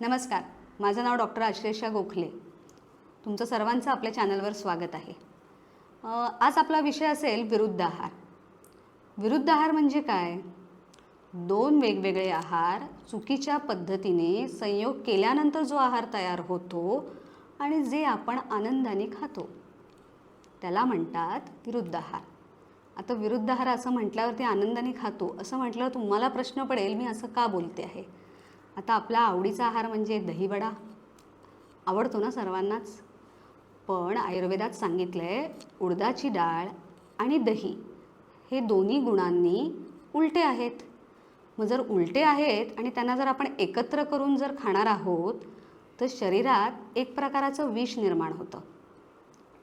नमस्कार माझं नाव डॉक्टर आश्लेषा गोखले. तुमचं सर्वांचं आपल्या चॅनलवर स्वागत आहे. आज आपला विषय असेल विरुद्ध आहार. विरुद्ध आहार म्हणजे काय? दोन वेगवेगळे आहार चुकीच्या पद्धतीने संयोग केल्यानंतर जो आहार तयार होतो आणि जे आपण आनंदाने खातो. त्याला म्हणतात विरुद्ध आहार. आता विरुद्ध आहार असं म्हटल्यावरती आनंदाने खातो असं म्हटल्यावर तुम्हाला प्रश्न पडेल मी असं का बोलते आहे? आता आपला आवडीचा आहार म्हणजे दहीवडा. आवडतो ना सर्वांनाच. पण आयुर्वेदात सांगितलं आहे उडदाची डाळ आणि दही हे दोन्ही गुणांनी उलटे आहेत. मग जर उलटे आहेत आणि त्यांना जर आपण एकत्र करून जर खाणार आहोत तर शरीरात एक प्रकाराचं विष निर्माण होतं.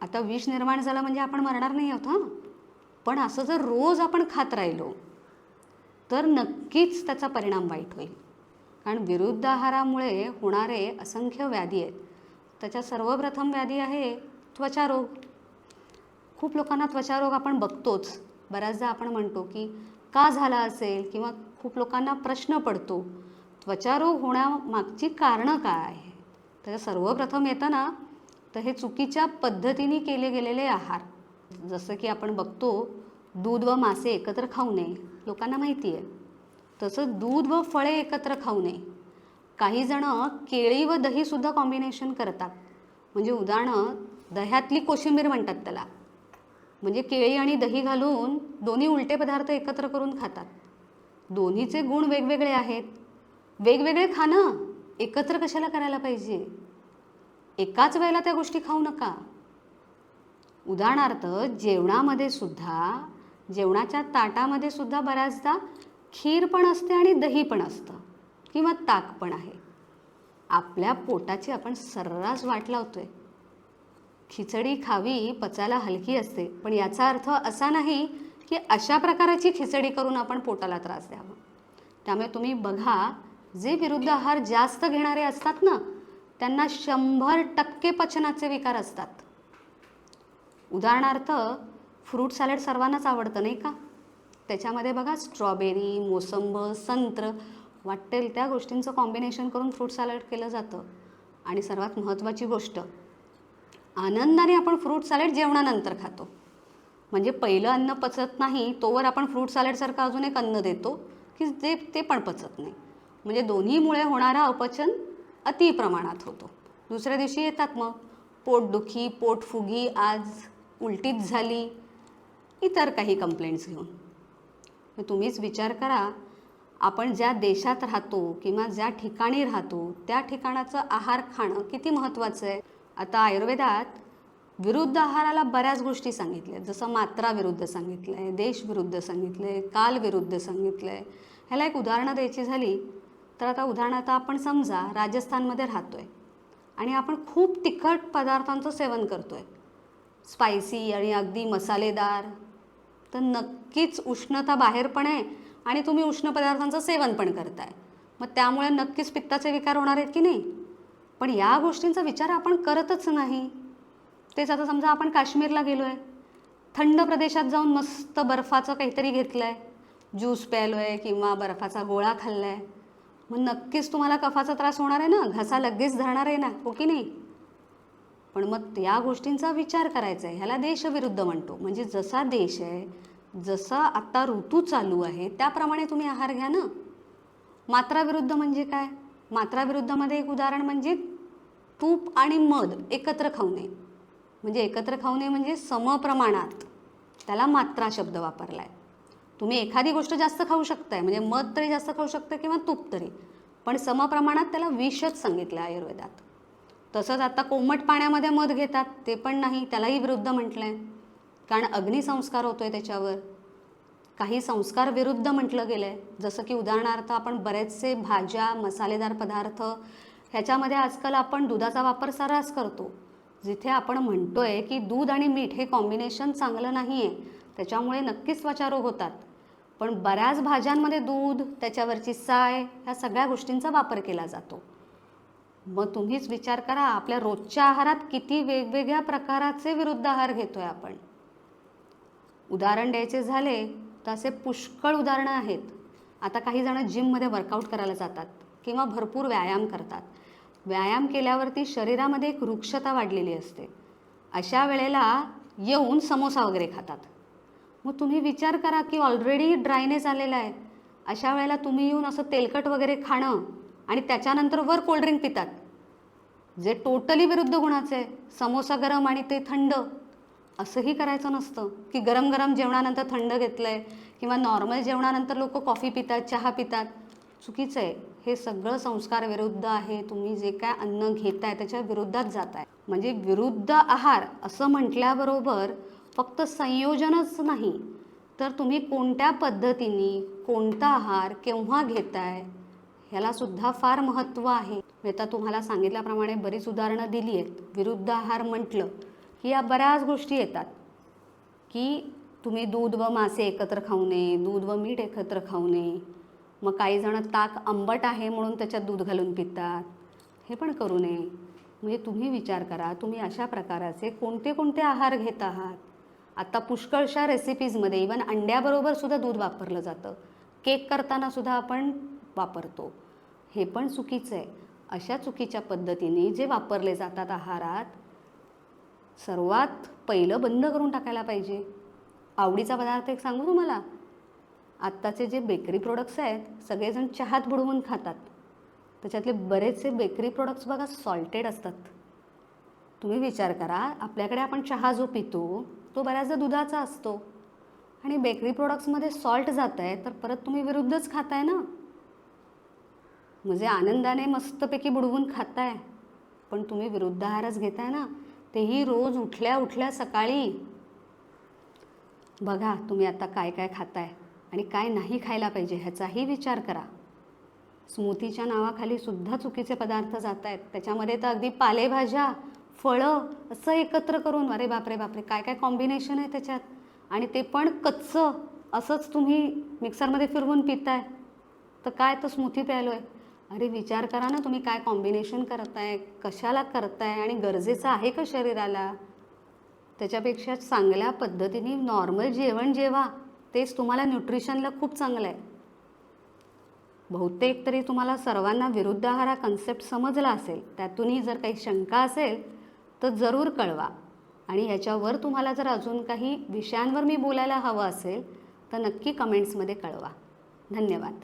आता विष निर्माण झालं म्हणजे आपण मरणार नाही आहोत हां? पण असं जर रोज आपण खात राहिलो तर नक्कीच त्याचा परिणाम वाईट होईल. कारण विरुद्ध आहारामुळे होणारे असंख्य व्याधी आहेत. त्याच्या सर्वप्रथम व्याधी आहे त्वचारोग. खूप लोकांना त्वचारोग आपण बघतोच. बऱ्याचदा आपण म्हणतो की का झाला असेल किंवा खूप लोकांना प्रश्न पडतो त्वचारोग होण्यामागची कारणं काय? आहे त्याच्या सर्वप्रथम येतं ना तर हे चुकीच्या पद्धतीने केले गेलेले आहार. जसं की आपण बघतो दूध व मासे एकत्र खाऊ नये लोकांना माहिती आहे. तसं दूध व फळे एकत्र खाऊ नये. काही जणं केळी व दहीसुद्धा कॉम्बिनेशन करतात. म्हणजे उदाहरणं दह्यातली कोशिंबीर म्हणतात त्याला. म्हणजे केळी आणि दही घालून दोन्ही उलटे पदार्थ एकत्र करून खातात. दोन्हीचे गुण वेगवेगळे आहेत. वेगवेगळे खाणं एकत्र कशाला करायला पाहिजे? एकाच वेळेला त्या गोष्टी खाऊ नका. उदाहरणार्थ जेवणामध्ये सुद्धा जेवणाच्या ताटामध्ये सुद्धा बऱ्याचदा खीर पण असते आणि दही पण असतं किंवा ताक पण आहे. आपल्या पोटाची आपण सर्रास वाट लावतोय. खिचडी खावी पचायला हलकी असते पण याचा अर्थ असा नाही की अशा प्रकाराची खिचडी करून आपण पोटाला त्रास द्यावा. त्यामुळे तुम्ही बघा जे विरुद्ध आहार जास्त घेणारे असतात ना त्यांना शंभर टक्के पचनाचे विकार असतात. उदाहरणार्थ फ्रूट सॅलड सर्वांनाच आवडतं नाही का? त्याच्यामध्ये बघा स्ट्रॉबेरी मोसंब संत्र वाटेल त्या गोष्टींचं कॉम्बिनेशन करून फ्रूट सॅलड केलं जातं. आणि सर्वात महत्त्वाची गोष्ट आनंदाने आपण फ्रूट सॅलड जेवणानंतर खातो. म्हणजे पहिलं अन्न पचत नाही तोवर आपण फ्रूट सॅलडसारखं अजून एक अन्न देतो की जे ते पण पचत नाही. म्हणजे दोन्हीमुळे होणारा अपचन अति प्रमाणात होतो. दुसऱ्या दिवशी येतात मग पोटदुखी पोटफुगी आज उलटीच झाली इतर काही कंप्लेंट्स घेऊन. मग तुम्हीच विचार करा. आपण ज्या देशात राहतो किंवा ज्या ठिकाणी राहतो त्या ठिकाणाचं आहार खाणं किती महत्त्वाचं आहे? आता आयुर्वेदात विरुद्ध आहाराला बऱ्याच गोष्टी सांगितल्या. आहेत जसं मात्रा विरुद्ध सांगितलं आहे देश विरुद्ध सांगितलं आहे काल विरुद्ध सांगितलं आहे ह्याला एक उदाहरणं द्यायची झाली तर आता उदाहरणार्थ आपण समजा राजस्थानमध्ये राहतो आहे आणि आपण खूप तिखट पदार्थांचं सेवन करतो आहे स्पायसी आणि अगदी मसालेदार तर नक्कीच उष्णता बाहेर पण आहे आणि तुम्ही उष्ण पदार्थांचं सेवन पण करताय. मग त्यामुळे नक्कीच पित्ताचे विकार होणार आहेत की नाही? पण या गोष्टींचा विचार आपण करतच नाही. तेच आता समजा आपण काश्मीरला गेलो आहे थंड प्रदेशात जाऊन मस्त बर्फाचं काहीतरी घेतलं आहे ज्यूस प्यायलो आहे किंवा बर्फाचा गोळा खाल्ला आहे मग नक्कीच तुम्हाला कफाचा त्रास होणार आहे ना? घसा लगेच धरणार आहे ना? हो की नाही? पण मग या गोष्टींचा विचार करायचा आहे. ह्याला देशविरुद्ध म्हणतो. म्हणजे जसा देश आहे जसा आत्ता ऋतू चालू आहे त्याप्रमाणे तुम्ही आहार घ्या ना. मात्राविरुद्ध म्हणजे काय? मात्राविरुद्धमध्ये एक उदाहरण म्हणजे तूप आणि मध एकत्र खाऊ नये. म्हणजे एकत्र खाऊ नये म्हणजे समप्रमाणात. त्याला मात्रा शब्द वापरला आहे तुम्ही एखादी गोष्ट जास्त खाऊ शकताय. म्हणजे मध तरी जास्त खाऊ शकता किंवा तूप तरी. पण समप्रमाणात त्याला विषच सांगितलं आहे आयुर्वेदात. तसंच आता कोमट पाण्यामध्ये मध घेतात ते पण नाही त्यालाही विरुद्ध म्हटलं आहे कारण अग्निसंस्कार होतो आहे त्याच्यावर. काही संस्कार विरुद्ध म्हटलं गेलं आहे जसं की उदाहरणार्थ आपण बरेचसे भाज्या मसालेदार पदार्थ ह्याच्यामध्ये आजकाल आपण दुधाचा वापर सर्रास करतो. जिथे आपण म्हणतोय की दूध आणि मीठ हे कॉम्बिनेशन चांगलं नाही आहे त्याच्यामुळे नक्कीच त्वचारोग होतात. पण बऱ्याच भाज्यांमध्ये दूध त्याच्यावरची साय ह्या सगळ्या गोष्टींचा वापर केला जातो. मग तुम्हीच विचार करा आपल्या रोजच्या आहारात किती वेगवेगळ्या प्रकाराचे विरुद्ध आहार घेतोय आपण. उदाहरण द्यायचे झाले तर असे पुष्कळ उदाहरणं आहेत. आता काही जण जिममध्ये वर्कआउट करायला जातात किंवा भरपूर व्यायाम करतात. व्यायाम केल्यावरती शरीरामध्ये एक वृक्षता वाढलेली असते. अशा वेळेला येऊन समोसा वगैरे खातात. मग तुम्ही विचार करा की ऑलरेडी ड्रायनेस आलेला आहे. अशा वेळेला तुम्ही येऊन असं तेलकट वगैरे खाणं आणि त्याच्यानंतर वर कोल्ड्रिंक पितात. जे टोटली विरुद्ध गुणाचे आहे समोसा गरम आणि ते थंड असंही करायचं नसतं. की गरम गरम जेवणानंतर थंड घेतलं आहे किंवा नॉर्मल जेवणानंतर लोक कॉफी पितात चहा पितात. चुकीचं आहे. हे सगळं संस्कार विरुद्ध आहे. तुम्ही जे काय अन्न घेताय त्याच्या विरुद्धात जात आहे म्हणजे विरुद्ध आहार असं म्हटल्याबरोबर फक्त संयोजनच नाही. तर तुम्ही कोणत्या पद्धतीने कोणता आहार केव्हा घेताय ह्याला सुद्धा फार महत्त्व आहे. मी आता तुम्हाला सांगितल्याप्रमाणे बरीच उदाहरणं दिली आहेत. विरुद्ध आहार म्हटलं की या बऱ्याच गोष्टी येतात. की तुम्ही दूध व मासे एकत्र खाऊ नये दूध व मीठ एकत्र खाऊ नये. मग काही जण ताक आंबट आहे म्हणून त्याच्यात दूध घालून पितात. हे पण करू नये. म्हणजे तुम्ही विचार करा तुम्ही अशा प्रकाराचे कोणते कोणते आहार घेत आहात? आता पुष्कळशा रेसिपीजमध्ये इवन अंड्याबरोबर सुद्धा दूध वापरलं जातं. केक करताना सुद्धा आपण वापरतो. हे पण चुकीचं आहे. अशा चुकीच्या पद्धतीने जे वापरले जातात आहारात सर्वात पहिलं बंद करून टाकायला पाहिजे. आवडीचा पदार्थ एक सांगू तुम्हाला. आत्ताचे जे बेकरी प्रोडक्ट्स आहेत सगळेजण चहात बुडवून खातात. त्याच्यातले बरेचसे बेकरी प्रोडक्ट्स बघा सॉल्टेड असतात. तुम्ही विचार करा आपल्याकडे आपण चहा जो पितो तो बऱ्याचदा दुधाचा असतो. आणि बेकरी प्रोडक्ट्समध्ये सॉल्ट जात आहे तर परत तुम्ही विरुद्धच खाताय ना? म्हणजे आनंदाने मस्तपैकी बुडवून खाताय. पण तुम्ही विरुद्ध आहारच घेताय ना. तेही रोज उठल्या उठल्या सकाळी. बघा तुम्ही आता काय काय खाताय आणि काय नाही खायला पाहिजे ह्याचाही विचार करा. स्मूथीच्या नावाखाली सुद्धा चुकीचे पदार्थ जात आहेत त्याच्यामध्ये तर अगदी पालेभाज्या फळं असं एकत्र करून अरे बापरे बापरे काय काय कॉम्बिनेशन आहे त्याच्यात? आणि ते पण कच्चं असंच तुम्ही मिक्सरमध्ये फिरवून पिताय. तर काय तर स्मूथी प्यायलो आहे अरे विचार करा ना तुम्ही काय कॉम्बिनेशन करताय कशाला करताय आणि गरजेचं आहे का शरीराला? त्याच्यापेक्षा चांगल्या पद्धतीने नॉर्मल जेवण जेवा तेच तुम्हाला न्यूट्रिशनला खूप चांगलं आहे. बहुतेक तरी तुम्हाला सर्वांना विरुद्ध आहार हा कन्सेप्ट समजला असेल. त्यातूनही जर काही शंका असेल तर जरूर कळवा. आणि ह्याच्यावर तुम्हाला जर अजून काही विषयांवर मी बोलायला हवं असेल तर नक्की कमेंट्समध्ये कळवा. धन्यवाद.